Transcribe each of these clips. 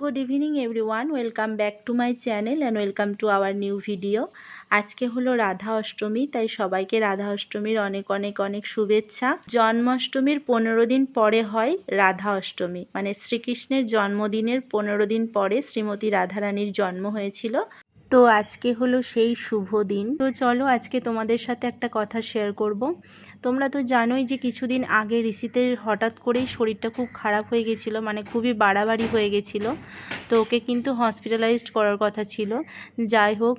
Good evening everyone, welcome back to my channel and welcome to our new video. আজকে হলো রাধা অষ্টমী, তাই সবাইকে রাধা অষ্টমীর অনেক অনেক অনেক শুভেচ্ছা। জন্মাষ্টমীর পনেরো দিন পরে হয় রাধা অষ্টমী মানে শ্রীকৃষ্ণের জন্মদিনের পনেরো দিন পরে শ্রীমতী রাধারানীর জন্ম হয়েছিল। তো আজকে হলো সেই শুভ দিন। তো চলো আজকে তোমাদের সাথে একটা কথা শেয়ার করব। তোমরা তো জানোই যে কিছুদিন আগে ঋষিতের হঠাৎ করেই শরীরটা খুব খারাপ হয়ে গেছিল মানে খুবই বাড়াবাড়ি হয়ে গেছিল। তো ওকে কিন্তু হসপিটালাইজড করার কথা ছিল। যাই হোক,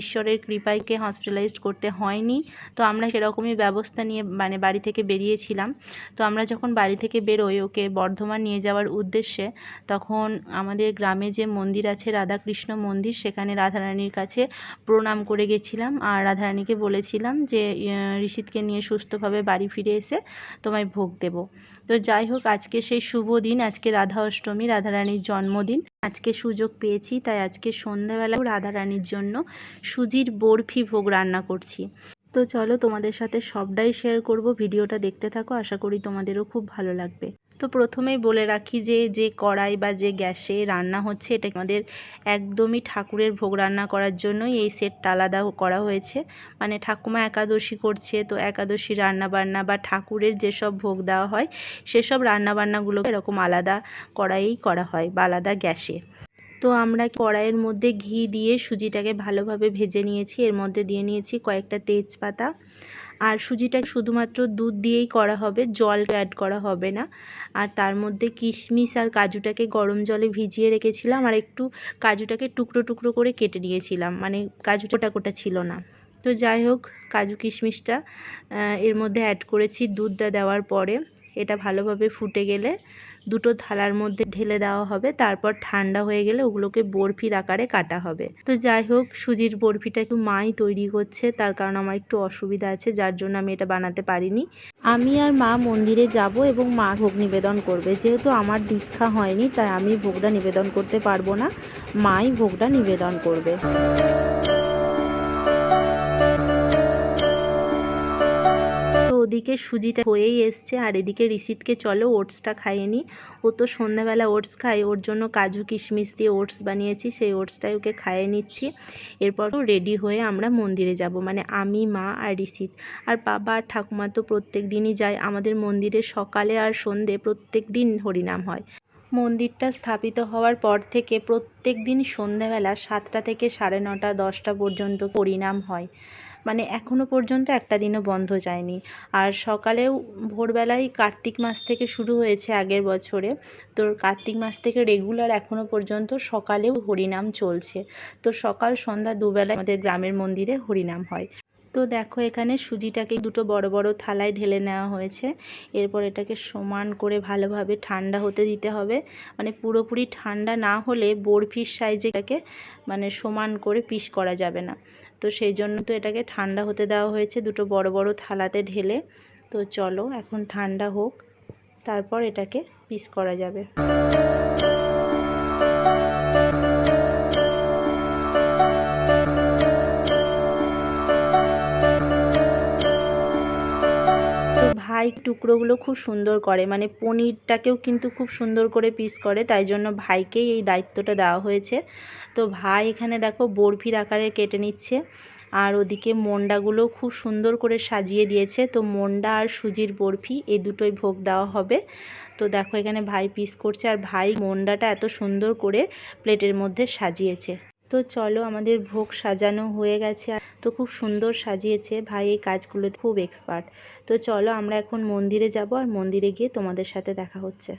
ঈশ্বরের কৃপাইকে হসপিটালাইজড করতে হয়নি। তো আমরা সেরকমই ব্যবস্থা নিয়ে মানে বাড়ি থেকে বেরিয়েছিলাম। তো আমরা যখন বাড়ি থেকে বেরোই, ওকে বর্ধমান নিয়ে যাওয়ার উদ্দেশ্যে, তখন আমাদের গ্রামে যে মন্দির আছে, রাধাকৃষ্ণ মন্দির, সেখানে রাধারানীর কাছে প্রণাম করে গেছিলাম। আর রাধারানীকে বলেছিলাম যে ঋষিতকে নিয়ে সুস্থভাবে বাড়ি ফিরে এসে তোমায় ভোগ দেব। তো যাই হোক, আজকে সেই শুভ দিন, আজকে রাধা অষ্টমী রাধারানীর জন্মদিন। আজকে সুযোগ পেয়েছি, তাই আজকে সন্ধ্যাবেলাও রাধারানীর জন্য সুজির বরফি ভোগ রান্না করছি। তো চলো তোমাদের সাথে সবটাই শেয়ার করব, ভিডিওটা দেখতে থাকো, আশা করি তোমাদেরও খুব ভালো লাগবে। তো প্রথমেই বলে রাখি যে যে কড়াই বা যে গ্যাসে রান্না হচ্ছে এটা আমাদের একদমই ঠাকুরের ভোগ রান্না করার জন্যই এই সেটটা আলাদা করা হয়েছে। মানে ঠাকুমা একাদশী করছে, তো একাদশী রান্নাবান্না বা ঠাকুরের যেসব ভোগ দেওয়া হয়, সেসব রান্নাবান্নাগুলো এরকম আলাদা কড়াইয়েই করা হয় বা আলাদা গ্যাসে। তো আমরা কড়াইয়ের মধ্যে ঘি দিয়ে সুজিটাকে ভালোভাবে ভেজে নিয়েছি। এর মধ্যে দিয়ে নিয়েছি কয়েকটা তেজপাতা আর সুজিটা শুধুমাত্র দুধ দিয়েই করা হবে জল অ্যাড করা হবে না। আর তার মধ্যে কিশমিশ আর কাজুটাকে গরম জলে ভিজিয়ে রেখেছিলাম আর একটু কাজুটাকে টুকরো টুকরো করে কেটে নিয়েছিলাম মানে কাজু কোটা কোটা ছিল না। তো যাই হোক, কাজু কিশমিশটা এর মধ্যে অ্যাড করেছি দুধটা দেওয়ার পরে। এটা ভালোভাবে ফুটে গেলে দুটো থালার মধ্যে ঢেলে দেওয়া হবে, তারপর ঠান্ডা হয়ে গেলে ওগুলোকে বরফির আকারে কাটা হবে। তো যাই হোক, সুজির বরফিটা একটু মাই তৈরি করছে তার কারণ আমার একটু অসুবিধা আছে, যার জন্য আমি এটা বানাতে পারিনি। আমি আর মা মন্দিরে যাব এবং মা ভোগ নিবেদন করবে। যেহেতু আমার দীক্ষা হয়নি, তাই আমি ভোগটা নিবেদন করতে পারব না, মাই ভোগটা নিবেদন করবে। ওদিকে সুজিটা হয়েই এসছে, আর এদিকে ঋষিতকে চলো ওটসটা খাইয়ে নিই। ও তো সন্ধ্যাবেলা ওটস খায়, ওর জন্য কাজু কিশমিশ দিয়ে ওটস বানিয়েছি, সেই ওটসটাই ওকে খাইয়ে নিচ্ছি। এরপর রেডি হয়ে আমরা মন্দিরে যাব মানে আমি, মা আর ঋষিত। আর বাবা আর ঠাকুমা তো প্রত্যেক দিনই যায়, আমাদের মন্দিরে সকালে আর সন্ধে প্রত্যেক দিন হরিনাম হয়। মন্দিরটা স্থাপিত হওয়ার পর থেকে প্রত্যেক দিন সন্ধ্যাবেলা সাতটা থেকে সাড়ে নটা, দশটা পর্যন্ত পরিণাম হয়। মানে এখনও পর্যন্ত একটা দিনও বন্ধ যায়নি। আর সকালেও ভোরবেলায় কার্তিক মাস থেকে শুরু হয়েছে আগের বছরে। তো কার্তিক মাস থেকে রেগুলার এখনও পর্যন্ত সকালেও হরিনাম চলছে। তো সকাল, সন্ধ্যা দুবেলায় আমাদের গ্রামের মন্দিরে হরিনাম হয়। তো দেখো এখানে সুজিটাকে দুটো বড় বড় থালায় ঢেলে নেওয়া হয়েছে। এরপর এটাকে সমান করে ভালোভাবে ঠান্ডা হতে দিতে হবে। মানে পুরোপুরি ঠান্ডা না হলে বরফির সাইজে এটাকে মানে সমান করে পিস করা যাবে না। তো সেই জন্য তো এটাকে ঠান্ডা হতে দেওয়া হয়েছে দুটো বড় বড় থালাতে ঢেলে। তো চলো এখন ঠান্ডা হোক, তারপর এটাকে পিস করা যাবে। ভাই টুকরোগুলো খুব সুন্দর করে মানে পনিরটাকেও কিন্তু খুব সুন্দর করে পিস করে, তাই জন্য ভাইকেই এই দায়িত্বটা দেওয়া হয়েছে। তো ভাই এখানে দেখো বরফির আকারে কেটে নিচ্ছে, আর ওদিকে মন্ডাগুলো খুব সুন্দর করে সাজিয়ে দিয়েছে। তো মন্ডা আর সুজির বরফি এই দুটোই ভোগ দেওয়া হবে। তো দেখো এখানে ভাই পিস করছে, আর ভাই মন্ডাটা এত সুন্দর করে প্লেটের মধ্যে সাজিয়েছে। তো চলো আমাদের ভোগ সাজানো হয়ে গেছে তো খুব সুন্দর সাজিয়েছে ভাই এই কাজগুলো খুব এক্সপার্ট তো চলো আমরা এখন মন্দিরে যাব আর মন্দিরে গিয়ে তোমাদের সাথে দেখা হচ্ছে।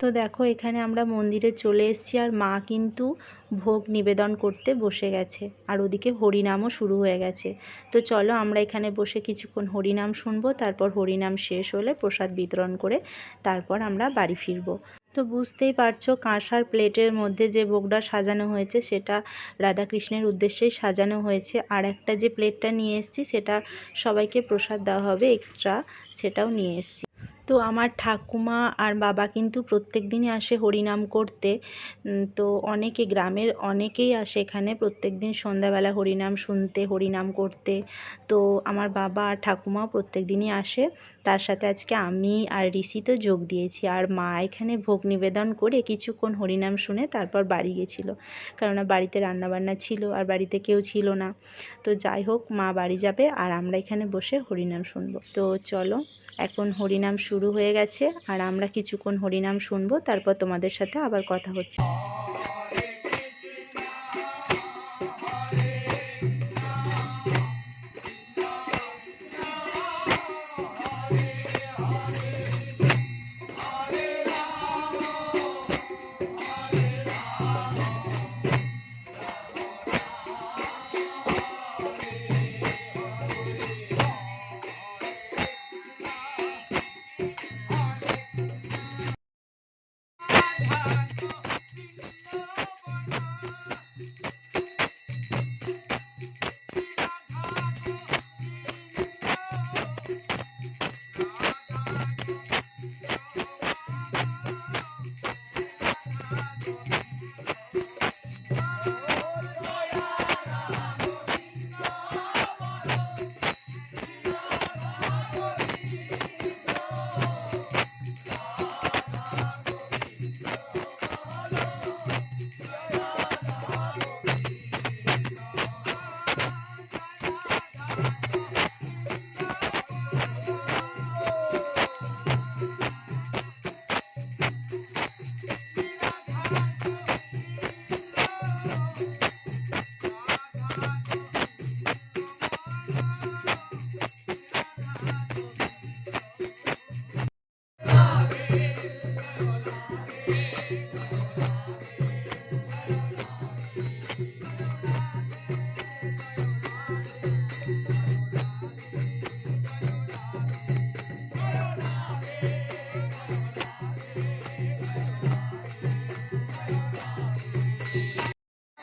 তো দেখো, এখানে আমরা মন্দিরে চলে এসেছি আর মা কিন্তু ভোগ নিবেদন করতে বসে গেছে। আর ওদিকে হরিনামও শুরু হয়ে গেছে। তো চলো, আমরা এখানে বসে কিছুক্ষণ হরিনাম শুনব, তারপর হরিনাম শেষ হলে প্রসাদ বিতরণ করে তারপর আমরা বাড়ি ফিরবো। তো বুঝতেই পারছ, কাঁসার প্লেটের মধ্যে যে ভোগটা সাজানো হয়েছে, সেটা রাধাকৃষ্ণের উদ্দেশ্যেই সাজানো হয়েছে। আর একটা যে প্লেটটা নিয়ে এসেছি, সেটা সবাইকে প্রসাদ দেওয়া হবে, এক্সট্রা সেটাও নিয়ে এসেছি। তো আমার ঠাকুমা আর বাবা কিন্তু প্রত্যেক দিনই আসে হরিনাম করতে। তো অনেকে গ্রামের অনেকেই আসে এখানে প্রত্যেক দিন সন্ধ্যাবেলা হরিনাম শুনতে, হরিনাম করতে। তো আমার বাবা আর ঠাকুমাও প্রত্যেক দিনই আসে। তার সাথে আজকে আমি আর ঋষি তো যোগ দিয়েছি। আর মা এখানে ভোগ নিবেদন করে কিছুক্ষণ হরিনাম শুনে তারপর বাড়ি গেছিল। কেননা বাড়িতে রান্নাবান্না ছিল আর বাড়িতে কেউ ছিল না। তো যাই হোক, মা বাড়ি যাবে আর আমরা এখানে বসে হরিনাম শুনব। তো চলো, এখন হরিনাম শুরু হয়ে গেছে আর আমরা কিছুক্ষণ হরিনাম শুনব তারপর তোমাদের সাথে আবার কথা হচ্ছে।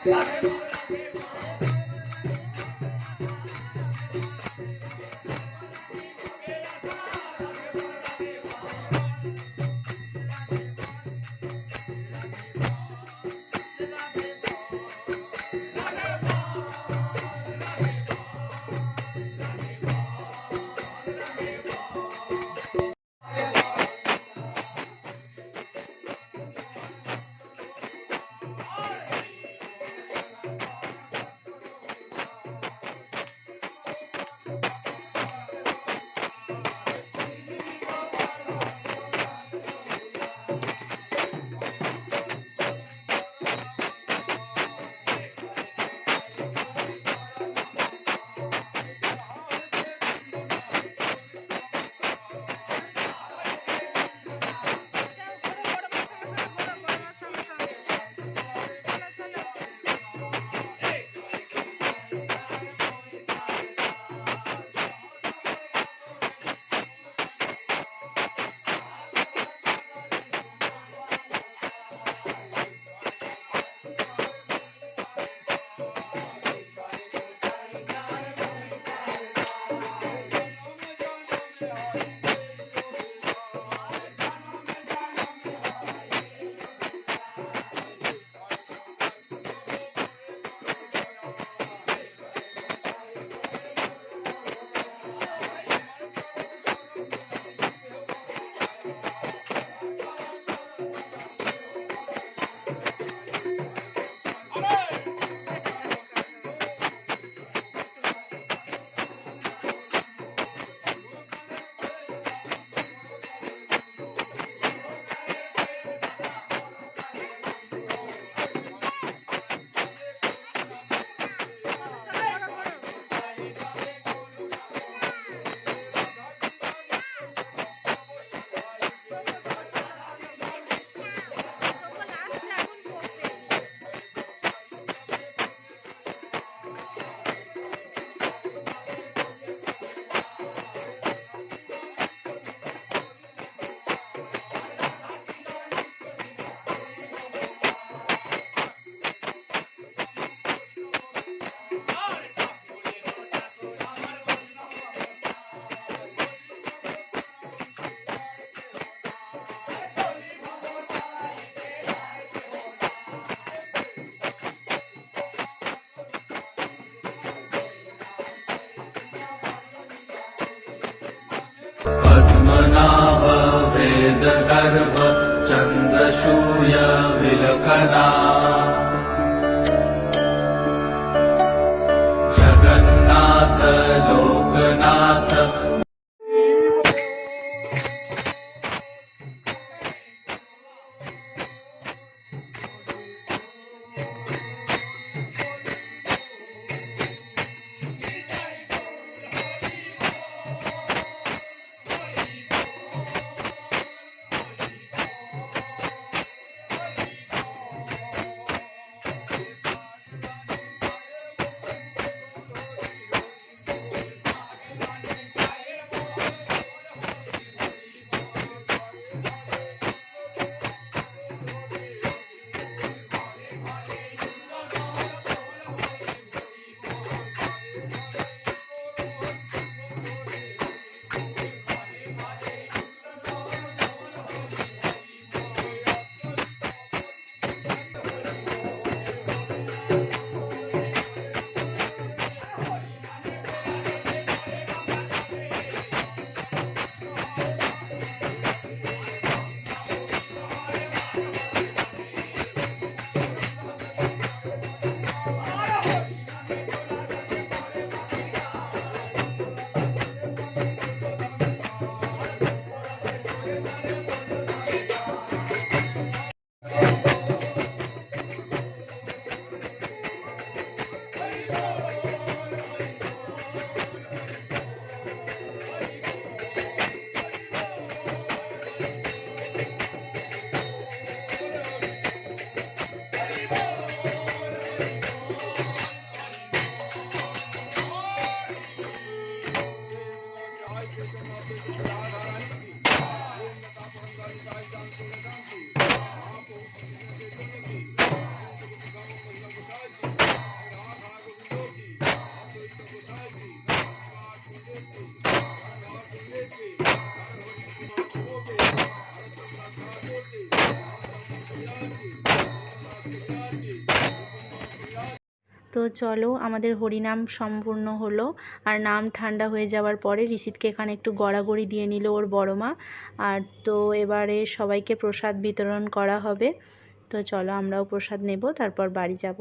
Yeah. गर्वन्द्र सूर्य विलकरा তো চলো, আমাদের হরিনাম সম্পূর্ণ হলো। আর নাম ঠান্ডা হয়ে যাওয়ার পরে ঋষিতকে এখানে একটু গড়াগড়ি দিয়ে নিল ওর বড় মা। আর তো এবারে সবাইকে প্রসাদ বিতরণ করা হবে। তো চলো, আমরাও প্রসাদ নেব, তারপর বাড়ি যাব।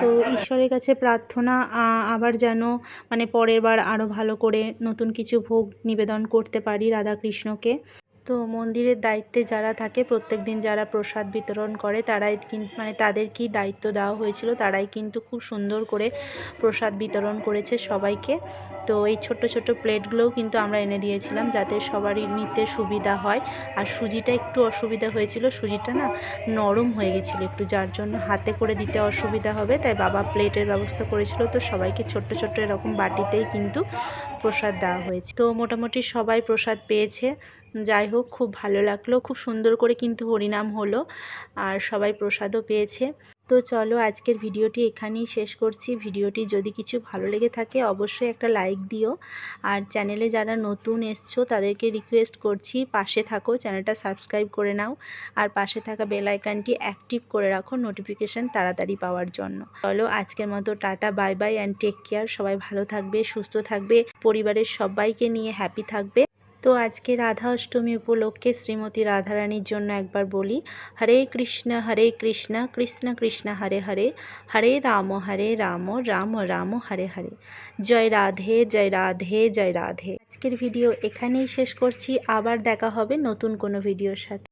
তো ঈশ্বরের কাছে প্রার্থনা আবার যেন মানে পরের বার আরও ভালো করে নতুন কিছু ভোগ নিবেদন করতে পারি রাধাকৃষ্ণকে। তো মন্দিরের দায়িত্বে যারা থাকে প্রত্যেক দিন যারা প্রসাদ বিতরণ করে, তারাই কিন্তু মানে তাদেরকেই দায়িত্ব দেওয়া হয়েছিল, তারাই কিন্তু খুব সুন্দর করে প্রসাদ বিতরণ করেছে সবাইকে। তো এই ছোট্ট ছোট্ট প্লেটগুলোও কিন্তু আমরা এনে দিয়েছিলাম যাতে সবারই নিতে সুবিধা হয়। আর সুজিটা একটু অসুবিধা হয়েছিল, সুজিটা না নরম হয়ে গেছিল একটু, যার জন্য হাতে করে দিতে অসুবিধা হবে। তাই বাবা প্লেটের ব্যবস্থা করেছিল, তো সবাইকে ছোট্ট ছোট্ট এরকম বাটিতেই কিন্তু প্রসাদ দেওয়া হয়েছে। তো মোটামুটি সবাই প্রসাদ পেয়েছে। যাই হোক, খুব ভালো লাগল। খুব সুন্দর করে কিন্তু হরিনাম হলো। আর সবাই প্রসাদও পেয়েছে। তো চলো আজকের ভিডিওটি এখানেই শেষ করছি। ভিডিওটি যদি কিছু ভালো লেগে থাকে অবশ্যই একটা লাইক দিও। আর চ্যানেলে যারা নতুন এসছো তাদেরকে রিকোয়েস্ট করছি পাশে থাকো, চ্যানেলটা সাবস্ক্রাইব করে নাও। আর পাশে থাকা বেল আইকনটি অ্যাক্টিভ করে রাখো নোটিফিকেশান তাড়াতাড়ি পাওয়ার জন্য। চলো আজকের মতো tata bye bye and take care সবাই ভালো থাকবে, সুস্থ থাকবে। পরিবারের সবাইকে নিয়ে হ্যাপি থাকবে। তো আজকে রাধা অষ্টমী উপলক্ষে শ্রীমতী রাধারানীর জন্য একবার বলি, হরে কৃষ্ণ হরে কৃষ্ণ কৃষ্ণ কৃষ্ণ, হরে হরে হরে রাম হরে রাম রাম রাম, হরে হরে। জয় রাধে জয় রাধে জয় রাধে। আজকের ভিডিও এখানেই শেষ করছি। আবার দেখা হবে নতুন কোনো ভিডিওর সাথে।